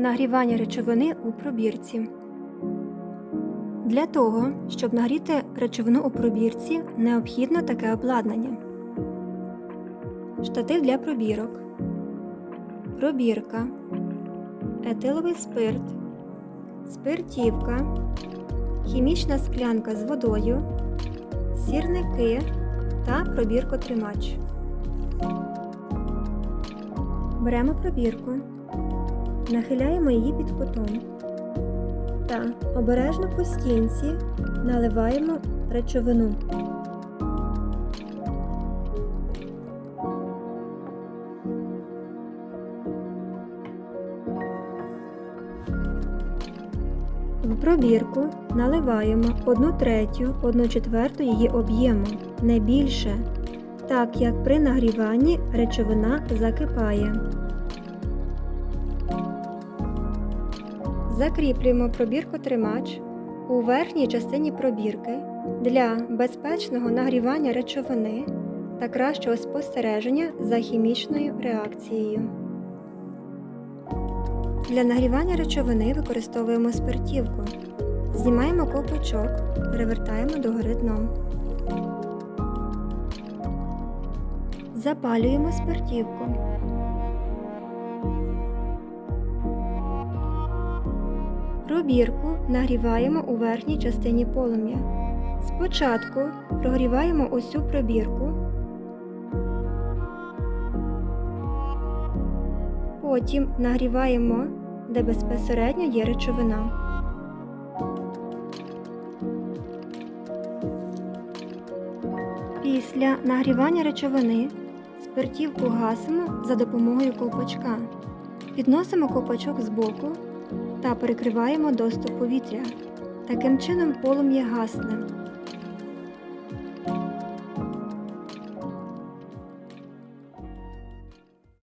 Нагрівання речовини у пробірці. Для того, щоб нагріти речовину у пробірці, необхідно таке обладнання. Штатив для пробірок. Пробірка. Етиловий спирт. Спиртівка. Хімічна склянка з водою. Сірники та пробіркотримач. Беремо пробірку. Нахиляємо її під кутом та обережно по стінці наливаємо речовину. В пробірку наливаємо 1 третю, 1 четверту її об'єму, не більше, так як при нагріванні речовина закипає. Закріплюємо пробірку тримач у верхній частині пробірки для безпечного нагрівання речовини та кращого спостереження за хімічною реакцією. Для нагрівання речовини використовуємо спиртівку. Знімаємо ковпачок, перевертаємо догори дном. Запалюємо спиртівку. Пробірку нагріваємо у верхній частині полум'я. Спочатку прогріваємо усю пробірку, потім нагріваємо, де безпосередньо є речовина. Після нагрівання речовини спиртівку гасимо за допомогою ковпачка. Підносимо ковпачок збоку та перекриваємо доступ повітря. Таким чином полум'я гасне.